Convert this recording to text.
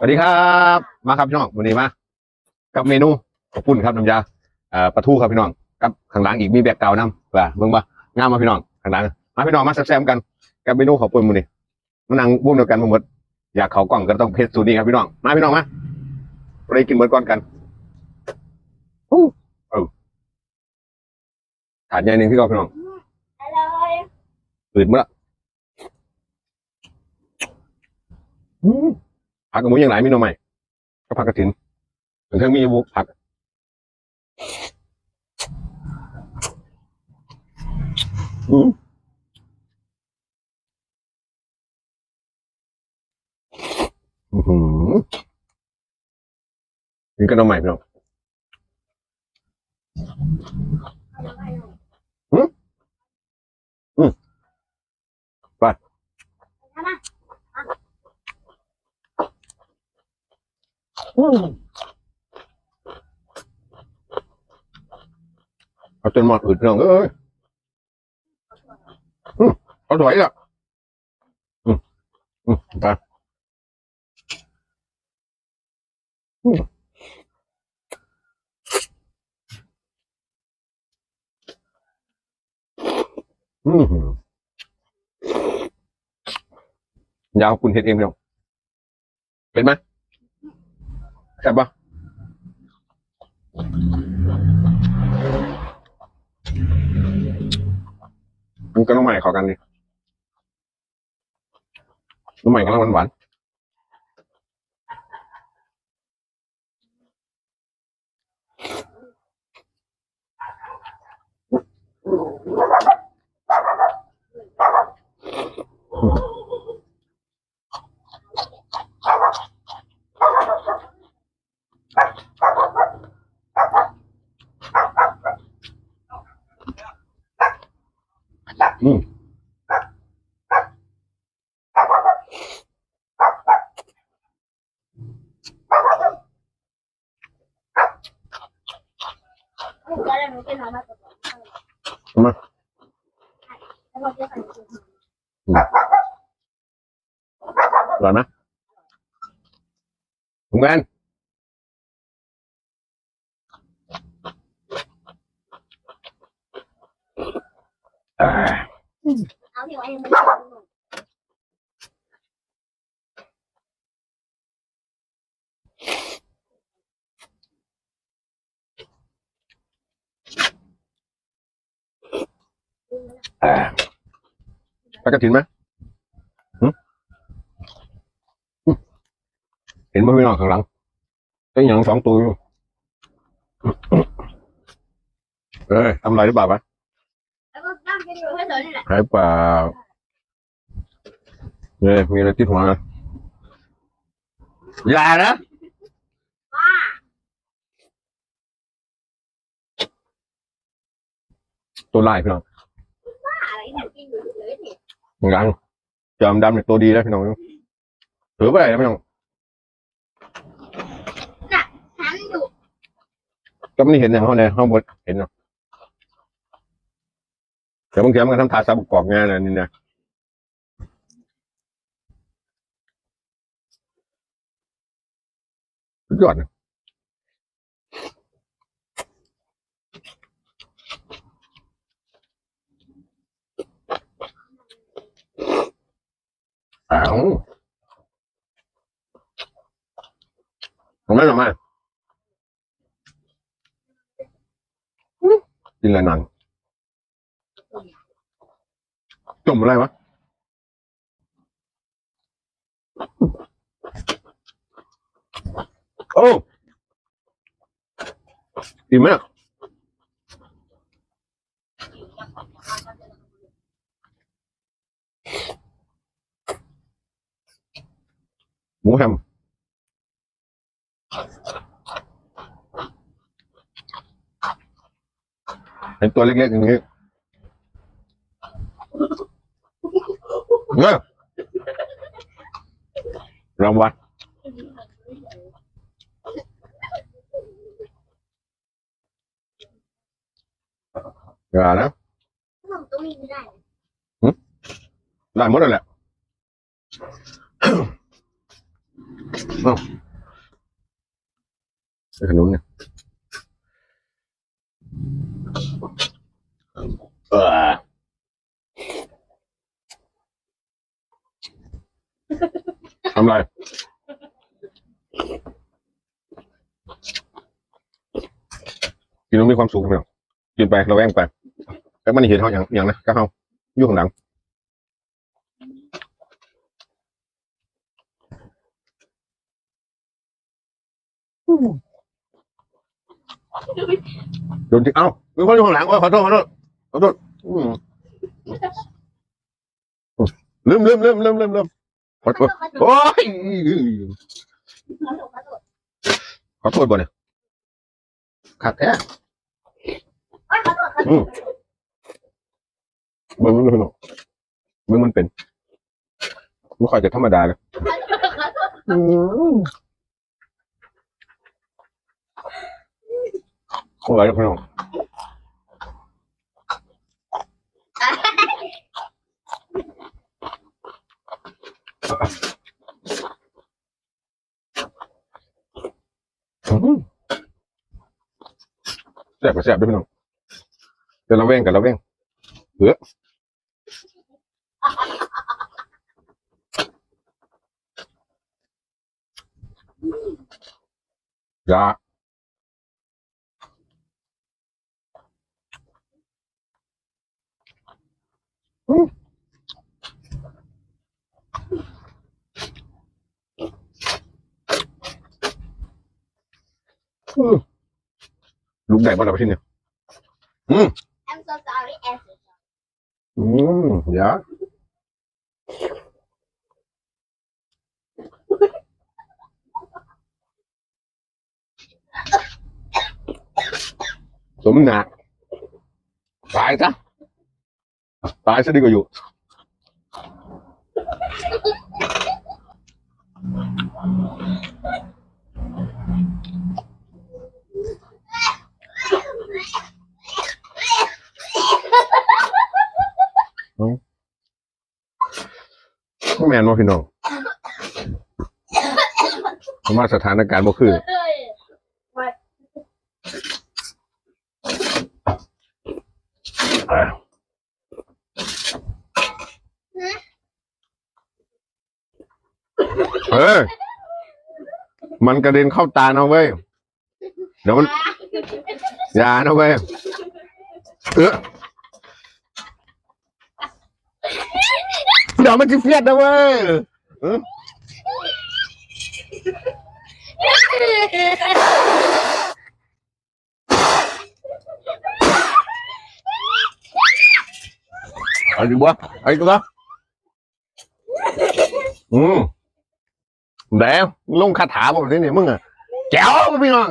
สวัสดีครับ มาครับพี่น้องวันนี้มากับเมนูขอบคุณครับน้ำยาเอ่อปลาทูครับพี่น้องกับข้างหลังอีกมีแบกเก่าน้ำว่าเบิ่งว่างามมาพี่น้องข้างหลังมาพี่น้องมาแซ่บๆกันกับเมนูขอบคุณมื้อนี้มานั่งบุ้มเดียวกันมาหมดอยากเขากล่องก็ต้องเพชรสูตรนี้ครับพี่น้องมาพี่น้องมาไปกินเบิร์ก่อนกันอู้เออถาดใหญ่หนึ่งพี่ก็พี่น้องอร่อยตื่นมาละอืม ผักกับหมูยังหลายมีหน่อใหม่ก็ผักกระถินถึงเครื่องมีบุผักอืมอื้อหือนี่ก็หน่อใหม่พี่น้อง เอาจนหมดอืดพี่น้องเอ้ยอืมเอถอยละอืมอืมไปอืมอืมยาวคุณเห็ดเองพี่น้องเป็นไหม แซ่บปะมันก็ต้องใหม่เข้ากันเนี่ยต้องใหม่กำลังหวานหวานอืม ก็เลยมันกินน้อยมากกว่า ทำไม แล้วเราจะใส่ อร่อยไหมคุณแมนอ่า เอาที่ไว้ยังไม่ได้ อ่า ไปกระถินไหมเห็นไหมพี่น้องข้างหลังเป็นอย่างสองตัวอยู่เอ้ยทำอะไรหรือเปล่าวะหายเปล่าเนี่ยมีอะไรติดหัวนะอย่านะตัวลายพี่น้อง ยังจอมดำเนี่ยตัวดีแล้วพี่น้องถือไปไหนพี่น้องฉันอยู่ก็ไม่เห็นอย่างเขาเลยเขาบดเห็นเนาะแต่บางทีมันก็ทำทาซาบุกกรอกงานนะนี่นะยอดนะ อ้าวทำไมทำไมกินอะ ไรนานจุ่มอะไรวะโอ้ดีมากหมูแฮมเห็นตัวเล็กๆอย่างนี้เนี่ยรางวัลอย่านะผมต้องมีไม่ได้ได้หมดแล้วแหละ อ้าวไอ้ขนุนเนี่ยเออทำไรกินแล้วมีความสุขไหมครับกินไปเราแว่งไปแล้วมันเห็นเขาอย่างอย่างนะก็เขาอยู่งหลัง โดนที่เอ้ามีคนอยู่ข้างหลังโอ้ยขอโทษขอโทษขอโทษอืมลืมลืมลืมลืมลืมลืมขอโทษโอ้ยขอโทษขอโทษขอโทษบ่เนี่ยขาดแท้โอ้ยขอโทษขอโทษมึงมึงมึงมึงมันเป็นไม่ค่อยจะธรรมดาเลยขอโทษอืม โอ้ยพี่น้องอืมแซ่บกับแซ่บด้วยพี่น้องเดี๋ยวเราเว้งกันเราเว้งเหืออยาอืมอืม ลูกใหญ่บ้านเราไปที่เนี่ย I'm so sorry I'm so sorry อืมอยาสมหนักตายซะ ตายซะดีกว่าอยู่ แมนว่าพี่น้องผมว่าสถานการณ์บ่คือ เฮ้ยเออมันกระเด็นเข้าตาเอาเว้ย เดี๋ยวมัน อย่านะเว้ย เออเดี๋ยวมันจะเฟียดนะเว้ยเออเอาดิวะไอ้ตัวอืม แดงลงคาถาบอกที่นี่มึงอะแจ๋วพี่น้อง